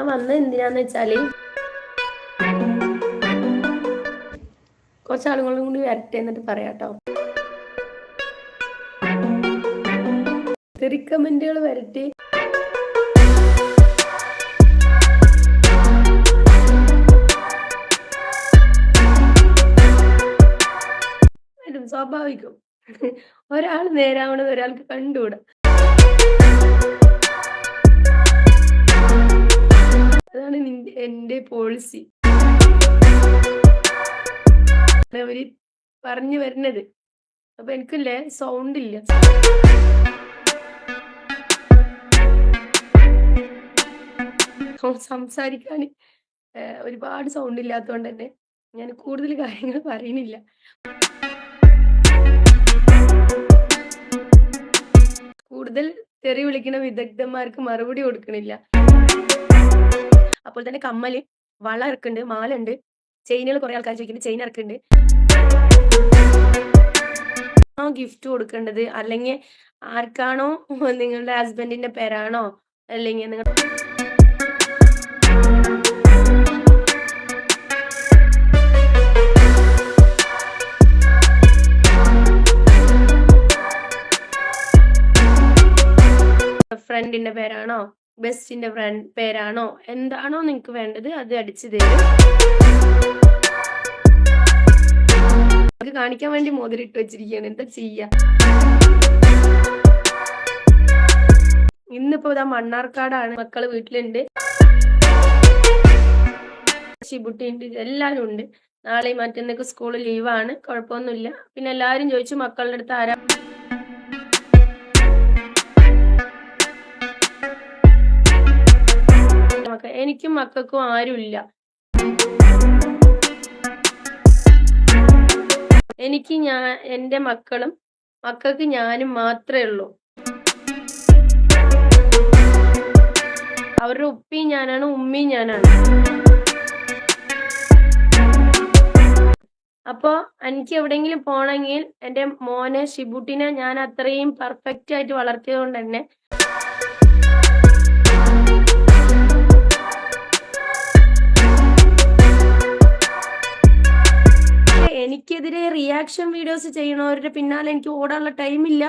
ഞാൻ വന്നത് എന്തിനാന്ന് വെച്ചാൽ കുറച്ച് ആളുകളും കൂടി വരട്ടെ എന്നിട്ട് പറയാട്ടോ. റിക്കമെൻഡുകൾ വരട്ടെ. വരും സ്വാഭാവികം. ഒരാൾ നേരാവണത് ഒരാൾക്ക് കണ്ടുകൂടാ. എന്റെ പോളിസി അവർ പറഞ്ഞു വരുന്നത്. അപ്പൊ എനിക്കില്ലേ സൗണ്ട് ഇല്ല. സംസാരിക്കാൻ ഒരുപാട് സൗണ്ട് ഇല്ലാത്തതുകൊണ്ട് തന്നെ ഞാൻ കൂടുതൽ കാര്യങ്ങൾ പറയുന്നില്ല. കൂടുതൽ തെറി വിളിക്കുന്ന വിദഗ്ധന്മാർക്ക് മറുപടി കൊടുക്കണില്ല. അപ്പോൾ തന്നെ കമ്മൽ വള ഇറക്കുന്നുണ്ട് മാല ഉണ്ട് ചെയിനുകൾ കുറെ ആൾക്കാർ ചോദിക്കുന്നുണ്ട് ചെയിൻ ഇറക്കുന്നുണ്ട് ആ ഗിഫ്റ്റ് കൊടുക്കേണ്ടത് അല്ലെങ്കിൽ ആർക്കാണോ? നിങ്ങളുടെ ഹസ്ബൻഡിന്റെ പേരാണോ? അല്ലെങ്കിൽ നിങ്ങൾ ഫ്രണ്ടിന്റെ പേരാണോ? ബെസ്റ്റിന്റെ ഫ്രണ്ട് പേരാണോ? എന്താണോ നിങ്ങൾക്ക് വേണ്ടത് അത് അടിച്ചു തരും. കാണിക്കാൻ വേണ്ടി മോതിരിട്ട് വെച്ചിരിക്കുകയാണ്. എന്താ ചെയ്യ? ഇന്നിപ്പോ ഇതാ മണ്ണാർക്കാടാണ്. മക്കൾ വീട്ടിലുണ്ട്. ശിബുട്ടിയുണ്ട്. എല്ലാരും ഉണ്ട്. നാളെ മറ്റന്നൊക്കെ സ്കൂൾ ലീവാണ്. കുഴപ്പമൊന്നുമില്ല. പിന്നെ എല്ലാരും ചോദിച്ചു മക്കളുടെ അടുത്ത് ആരാ എനിക്കും മക്കൾക്കും ആരുമില്ല. എനിക്ക് ഞാൻ എന്റെ മക്കളും മക്കൾക്ക് ഞാനും മാത്രമേ ഉള്ളൂ. അവരുടെ ഉപ്പിയും ഞാനാണ് ഉമ്മയും ഞാനാണ്. അപ്പോ എനിക്ക് എവിടെയെങ്കിലും പോണെങ്കിൽ എന്റെ മോനെ ഷിബുട്ടിനെ ഞാൻ അത്രയും പെർഫെക്റ്റ് ആയിട്ട് വളർത്തിയത് കൊണ്ട് തന്നെ റിയാക്ഷൻ വീഡിയോസ് ചെയ്യണവരുടെ പിന്നാലെ എനിക്ക് ഓടാനുള്ള ടൈമില്ല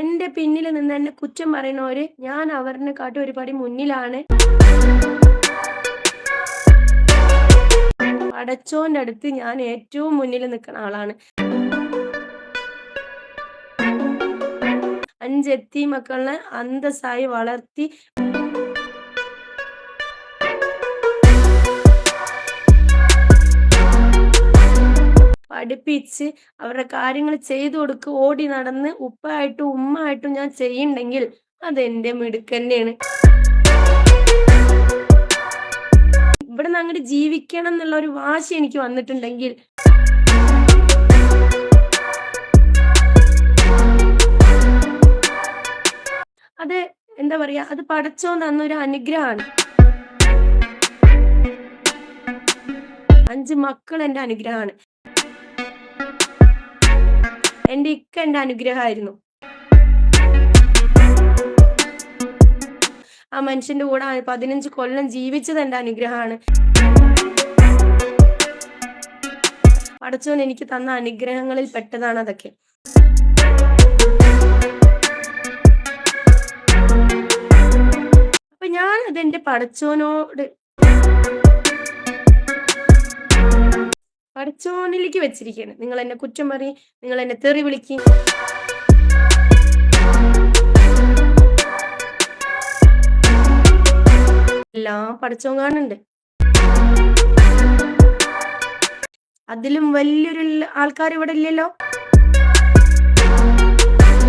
എന്റെ പിന്നിൽ നിന്ന് എന്നെ കുറ്റം പറയുന്നവര് ഞാൻ അവരിനെ കാട്ടി ഒരുപാട് മുന്നിലാണ്. പടച്ചോന്റെ അടുത്ത് ഞാൻ ഏറ്റവും മുന്നിൽ നിൽക്കുന്ന ആളാണ്. അഞ്ചെത്തി മക്കളെ അന്തസ്സായി വളർത്തി പഠിപ്പിച്ച് അവരുടെ കാര്യങ്ങൾ ചെയ്തു കൊടുക്ക് ഓടി നടന്ന് ഉപ്പായിട്ടും ഉമ്മായിട്ടും ഞാൻ ചെയ്യുന്നുണ്ടെങ്കിൽ അതെന്റെ മിടുക്കന്നെയാണ്. ഇവിടെ നിന്ന് അങ്ങോട്ട് ജീവിക്കണം എന്നുള്ള ഒരു വാശി എനിക്ക് വന്നിട്ടുണ്ടെങ്കിൽ അത് എന്താ പറയാ അത് പടച്ചോൻ തന്നൊരു അനുഗ്രഹമാണ്. അഞ്ച് മക്കൾ എന്റെ അനുഗ്രഹമാണ്. എന്റെ ഇക്ക എന്റെ അനുഗ്രഹമായിരുന്നു. ആ മനുഷ്യന്റെ കൂടെ പതിനഞ്ച് കൊല്ലം ജീവിച്ചത് എന്റെ അനുഗ്രഹമാണ്. അടച്ചോൻ എനിക്ക് തന്ന അനുഗ്രഹങ്ങളിൽ പെട്ടതാണ് അതൊക്കെ. അപ്പൊ ഞാൻ അതെന്റെ പടച്ചോനോട് പടച്ചോനിലേക്ക് വെച്ചിരിക്കുകയാണ് നിങ്ങൾ എന്നെ കുറ്റം പറയും നിങ്ങൾ എന്നെ തെറി വിളിക്കും. എല്ലാം പടച്ചോൻ കാണുന്നുണ്ട്. അതിലും വലിയൊരു ആൾക്കാർ ഇവിടെ ഇല്ലല്ലോ.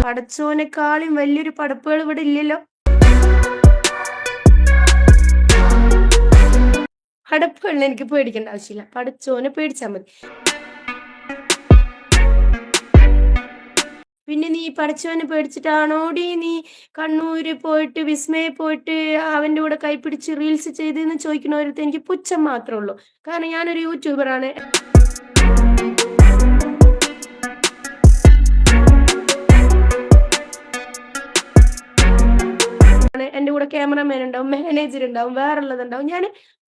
പടച്ചോനെക്കാളും വലിയൊരു പടപ്പുകൾ ഇവിടെ ഇല്ലല്ലോ. പടപ്പുകളിൽ എനിക്ക് പേടിക്കേണ്ട ആവശ്യമില്ല. പഠിച്ചോനെ പേടിച്ചാൽ മതി. പിന്നെ നീ പഠിച്ചവനെ പേടിച്ചിട്ടാണോടി നീ കണ്ണൂര് പോയിട്ട് വിസ്മയെ പോയിട്ട് അവന്റെ കൂടെ കൈപ്പിടിച്ച് റീൽസ് ചെയ്തെന്ന് ചോദിക്കണവരടുത്ത് എനിക്ക് പുച്ഛം മാത്രമേ ഉള്ളൂ. കാരണം ഞാനൊരു യൂട്യൂബറാണ് കൂടെ ക്യാമറമാൻ ഉണ്ടാവും മാനേജർ ഉണ്ടാവും വേറെ ഉള്ളതുണ്ടാവും ഞാൻ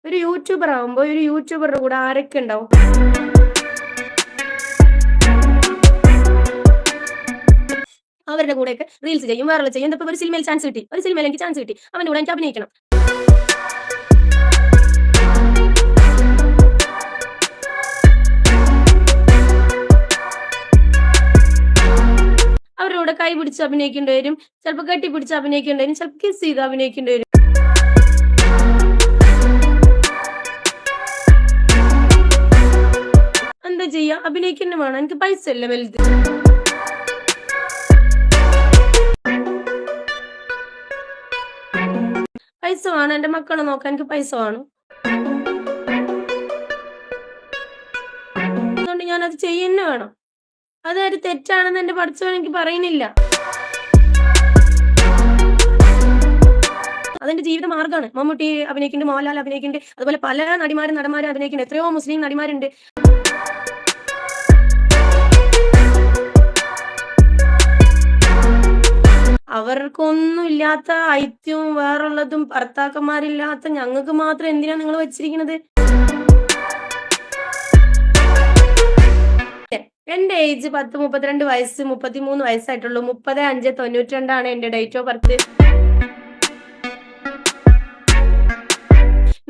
ഒരു യൂട്യൂബർ ആവുമ്പോ ഒരു യൂട്യൂബറുടെ കൂടെ ആരൊക്കെ ഉണ്ടാവും? അവരുടെ കൂടെയൊക്കെ റീൽസ് ചെയ്യും വേറെ ചെയ്യും. എന്താ ഒരു സിനിമയിൽ ചാൻസ് കിട്ടി? ഒരു സിനിമയിൽ എനിക്ക് ചാൻസ് കിട്ടി. അവന്റെ കൂടെ എനിക്ക് അഭിനയിക്കണം. അവരുടെ കൂടെ കൈ പിടിച്ച് അഭിനയിക്കേണ്ടി വരും. ചിലപ്പോൾ കെട്ടി പിടിച്ച് അഭിനയിക്കേണ്ടി വരും. ചിലപ്പോൾ കിസ് ചെയ്ത് അഭിനയിക്കേണ്ടി വരും. അഭിനയിക്കുന്ന വേണം എനിക്ക് പൈസ അല്ല വലുത്. പൈസ വേണം. എന്റെ മക്കളെ നോക്കാൻ എനിക്ക് പൈസ വേണം. അതുകൊണ്ട് ഞാൻ അത് ചെയ്യുന്നു വേണം. അതൊരു തെറ്റാണെന്ന് എന്റെ പഠിച്ചവൻ എനിക്ക് പറയുന്നില്ല. അതെന്റെ ജീവിത മാർഗമാണ് മമ്മൂട്ടി അഭിനയിക്കുന്നുണ്ട് മോഹൻലാൽ അഭിനയിക്കുന്നുണ്ട് അതുപോലെ പല നടിമാരും നടന്മാരും അഭിനയിക്കുന്നുണ്ട്. എത്രയോ മുസ്ലിം നടിമാരുണ്ട്. അവർക്കൊന്നും ഇല്ലാത്ത ഐത്യവും വേറുള്ളതും ഭർത്താക്കന്മാരില്ലാത്ത ഞങ്ങൾക്ക് മാത്രം എന്തിനാ നിങ്ങൾ വെച്ചിരിക്കുന്നത്? എന്റെ ഏജ് പത്ത് മുപ്പത്തിരണ്ട് വയസ്സ് മുപ്പത്തിമൂന്ന് വയസ്സായിട്ടുള്ളൂ. മുപ്പത് അഞ്ച് തൊണ്ണൂറ്റി രണ്ടാണ് എന്റെ ഡേറ്റ് ഓഫ് ബർത്ത്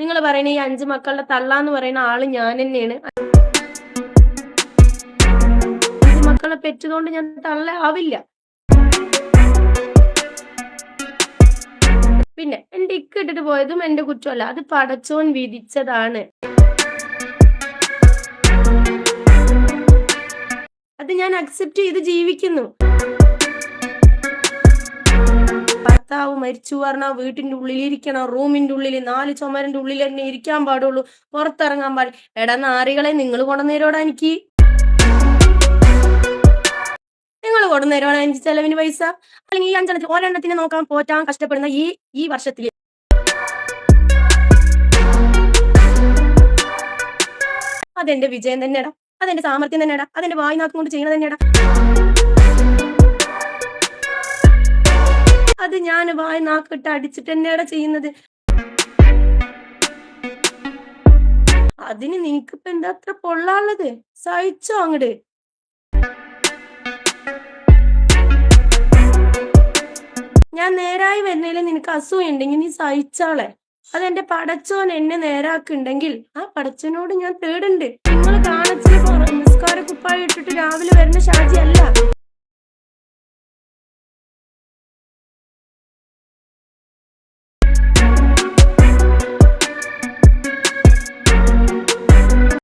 നിങ്ങൾ പറയുന്ന ഈ അഞ്ച് മക്കളുടെ തള്ളാന്ന് പറയുന്ന ആൾ ഞാൻ തന്നെയാണ്. മക്കളെ പെറ്റതുകൊണ്ട് ഞാൻ തള്ള ആവില്ല പിന്നെ എന്റെ ഇക്ക് ഇട്ടിട്ട് പോയതും എന്റെ കുറ്റമല്ല. അത് പടച്ചോൻ വിധിച്ചതാണ്. അത് ഞാൻ അക്സെപ്റ്റ് ചെയ്ത് ജീവിക്കുന്നു. ഭർത്താവ് മരിച്ചു പറഞ്ഞാൽ വീട്ടിന്റെ ഉള്ളിലിരിക്കണം. റൂമിന്റെ ഉള്ളിൽ നാല് ചുമരിന്റെ ഉള്ളിൽ തന്നെ ഇരിക്കാൻ പാടുള്ളൂ. പുറത്തിറങ്ങാൻ പാടില്ല എടാ നാറികളെ നിങ്ങൾ കൊണ്ടുവന്നേരോടാ എനിക്ക് നിങ്ങൾ കൊണ്ടു തരുവാണ് അഞ്ച് ചെലവിന് പൈസ. അല്ലെങ്കിൽ ഈ അഞ്ചെണ്ണത്തിന് ഒരെണ്ണത്തിനെ നോക്കാൻ പോറ്റാൻ കഷ്ടപ്പെടുന്ന ഈ ഈ വർഷത്തിൽ അതെന്റെ വിജയം തന്നെടാ അതെന്റെ സാമർത്ഥ്യം തന്നെടാ അതെന്റെ വായി നാക്കും കൊണ്ട് ചെയ്യുന്നത് തന്നെടാ അത് ഞാൻ വായി നാക്കിട്ട് അടിച്ചിട്ട് തന്നെയാടാ ചെയ്യുന്നത്. അതിന് നിനക്കിപ്പോ എന്താ അത്ര പൊള്ളാനുള്ളത് സഹിച്ചോ അങ്ങട്. ഞാൻ നേരായി വരുന്നതിൽ നിനക്ക് അസൂയുണ്ടെങ്കിൽ നീ സഹിച്ചാളെ. അതെന്റെ പടച്ചോൻ എന്നെ നേരാക്കുണ്ടെങ്കിൽ ആ പടച്ചോനോട് ഞാൻ തേടുണ്ട്. നിങ്ങൾ കാണിച്ചിട്ട് നിസ്കാര കുപ്പായി ഇട്ടിട്ട് രാവിലെ വരുന്ന ഷാജി അല്ല.